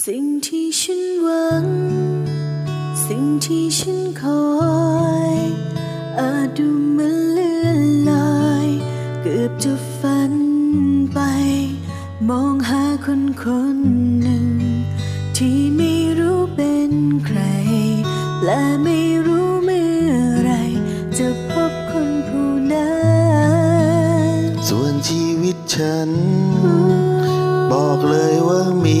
สิ่งที่ฉันหวัง สิ่งที่ฉันคอยอาจดูเหมือนเลื่อนลอยเกือบจะฝันไป มองหาคนคนหนึ่ง ที่ไม่รู้เป็นใคร และไม่รู้เมื่อไรจะพบคนผู้นั้นส่วนชีวิตฉัน บอกเลยว่ามี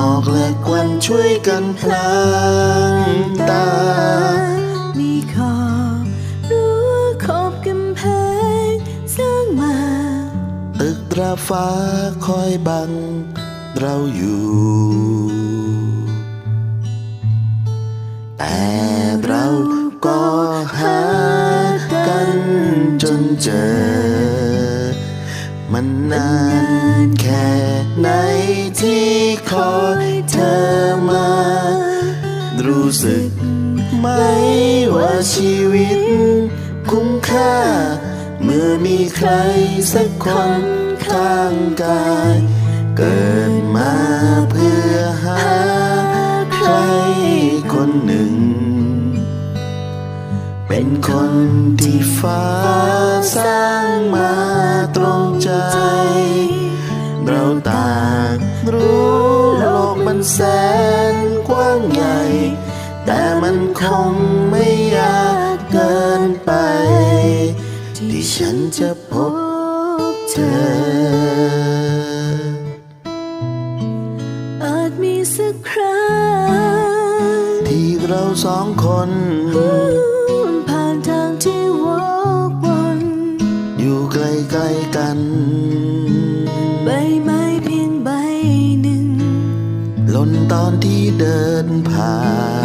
หมอกและควันช่วยกันพลางตา มีขอบรั้วขอบกำแพงสร้างมา ตึกตราฟ้าคอยบังเราอยู่ แต่เราก็หากันจนเจอ มันนานแค่ไหนที่คอยเธอมา รู้สึกไหมว่าชีวิต คุ้มค่า เมื่อมีใครสักคนข้างกาย เกิดมาเพื่อหาใครคนหนึ่ง เป็นคนที่ฟ้าสร้างมา ตรงใจ เราต่างรู้โลกมันแสนกว้างใหญ่ แต่มันคงไม่ยากเกินไป ที่ฉันจะพบเธออาจมีสักครั้งที่เราสองคน ใกล้ๆกัน ใบไม้เพียงใบหนึ่งหล่นตอนที่เดินผ่า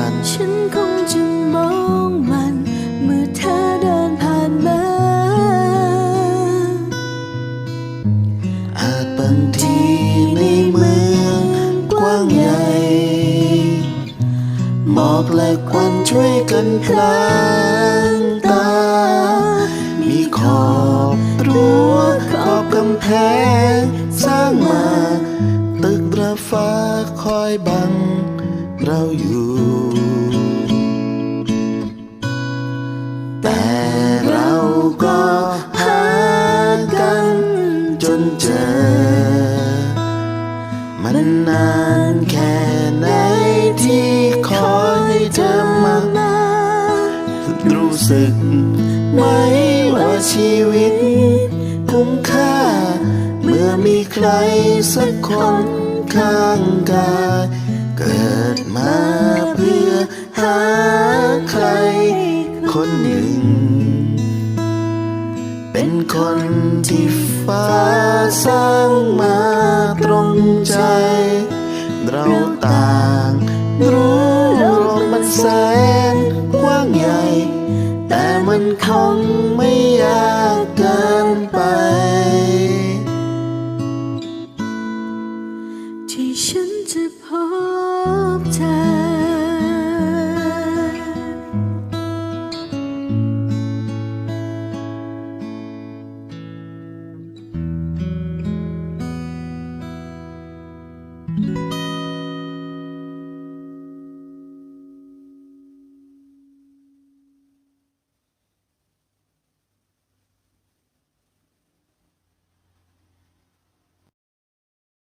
น ฉันคงจะมองมัน เมื่อเธอเดินผ่านมา อาจบางทีในเมืองกว้างใหญ่ หมอกและควันช่วยกันพลางตา มีขอบ รั้วขอบกำแพงสร้างมา ตึกระฟ้าคอยบัง เราอยู่ แต่เราก็หากันจนเจอ มันนานแค่ไหนที่คอยเธอมารู้สึก ไหมว่าชีวิต คุ้มค่า เมื่อมีใครสักคนข้างกายเกิดมาเพื่อหาใคร คนหนึ่ง เป็นคนที่ฟ้าสร้างมาตรงใจ เราต่าง แ